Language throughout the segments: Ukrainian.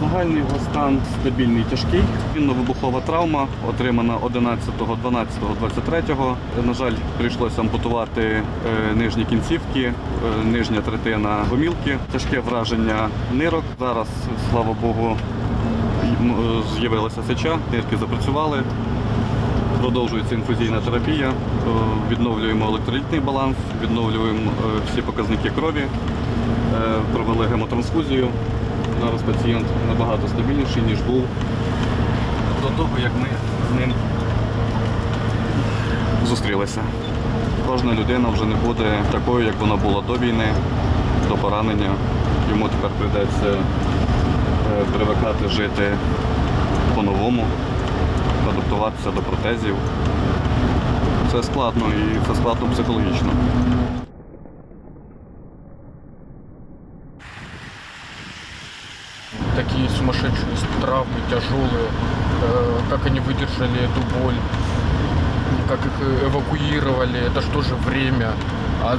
Загальний його стан стабільний тяжкий. Вінно-вибухова травма отримана 11.12.23. На жаль, прийшлося ампутувати е, нижні кінцівки, е, нижня третина гомілки, тяжке враження нирок. Зараз, слава Богу, е, з'явилася сеча, нирки запрацювали. Продовжується інфузійна терапія, відновлюємо електролітний баланс, відновлюємо всі показники крові, провели гемотрансфузію. Зараз пацієнт набагато стабільніший, ніж був до того, як ми з ним зустрілися. Кожна людина вже не буде такою, як вона була до війни, до поранення. Йому тепер прийдеться е, привикати жити по-новому, адаптуватися до протезів. Це складно і це складно психологічно. Такие сумасшедшие травмы, тяжелые, э, как они выдержали эту боль, как их эвакуировали, это что же время. А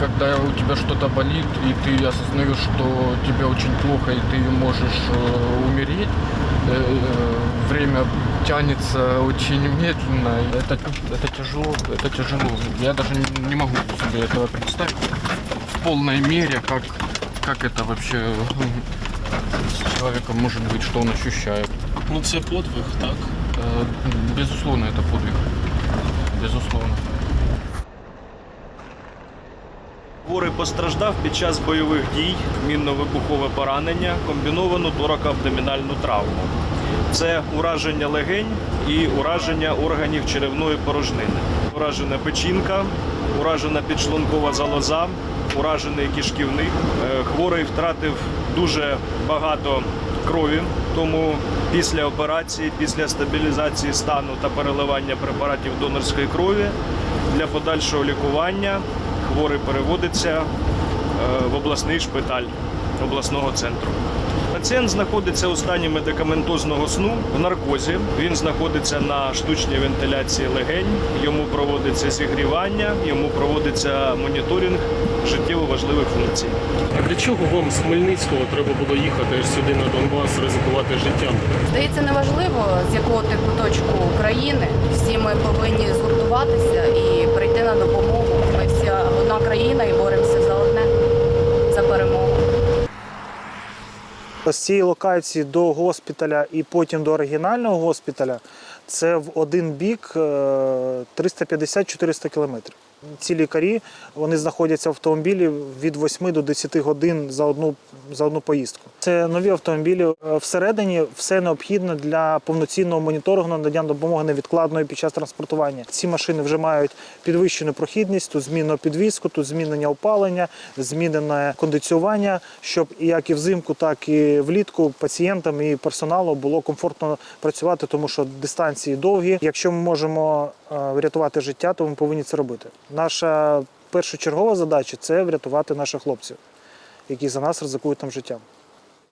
когда у тебя что-то болит, и ты осознаешь, что тебе очень плохо, и ты можешь э, умереть, э, время тянется очень медленно. Это, это тяжело, это тяжело. Я даже не могу себе этого представить в полной мере, как, как это вообще с человеком может быть, что он ощущает. Ну це подвиг, так? Э, Безусловно, это подвиг. Безусловно. Хворий постраждав під час бойових дій, мінно-вибухове поранення, комбіновану торако-абдомінальну травму. Це ураження легень і ураження органів черевної порожнини. Уражена печінка, уражена підшлункова залоза, уражений кишківник. Е, Хворий втратив дуже багато крові, тому після операції, після стабілізації стану та переливання препаратів донорської крові для подальшого лікування хворий переводиться е, в обласний шпиталь обласного центру. Пацієнт знаходиться у стані медикаментозного сну в наркозі. Він знаходиться на штучній вентиляції легень. Йому проводиться зігрівання, йому проводиться моніторинг життєво важливих функцій. А для чого вам з Хмельницького треба було їхати аж сюди на Донбас, ризикувати життям? Здається, неважливо з якого ти куточку України. Всі ми повинні згуртуватися і прийти на допомогу. Ми всі одна країна і боремося за одне за перемогу. З цієї локації до госпіталя і потім до оригінального госпіталя це в один бік е, 350-400 кілометрів. Ці лікарі вони знаходяться в автомобілі від 8 до 10 годин за одну, за одну поїздку. Це нові автомобілі. Е, Всередині все необхідне для повноцінного моніторингу надання допомоги невідкладної під час транспортування. Ці машини вже мають підвищену прохідність, тут змінено підвізку, тут змінення опалення, змінене кондиціювання, щоб як і взимку, так і влітку пацієнтам і персоналу було комфортно працювати, тому що дистанції довгі. Якщо ми можемо е, врятувати життя, то ми повинні це робити. Наша першочергова задача це врятувати наших хлопців, які за нас ризикують там життям.